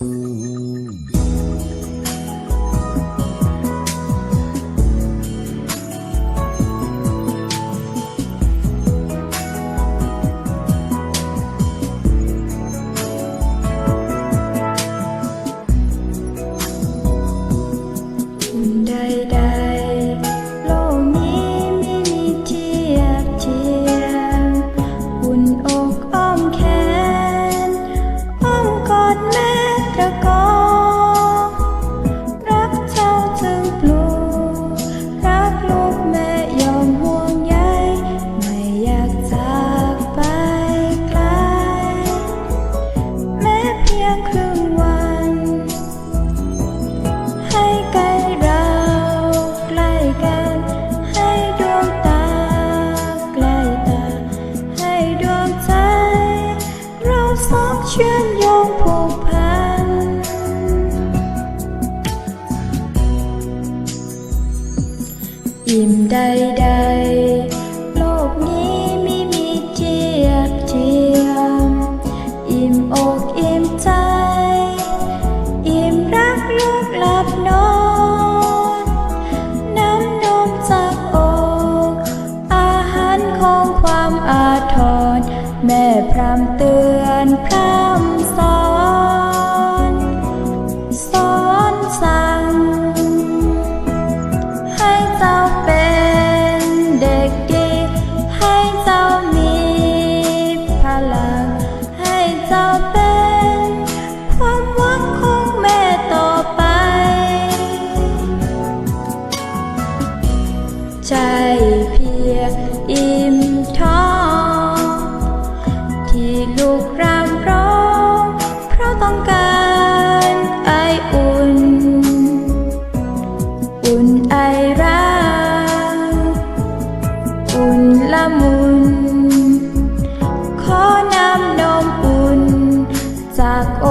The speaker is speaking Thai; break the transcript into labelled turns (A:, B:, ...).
A: Mm. เชื่อโยงผูกพัน อิ่มใดๆ อนพร่ำ นละมุน ขอน้ำนมอุ่นจากโอ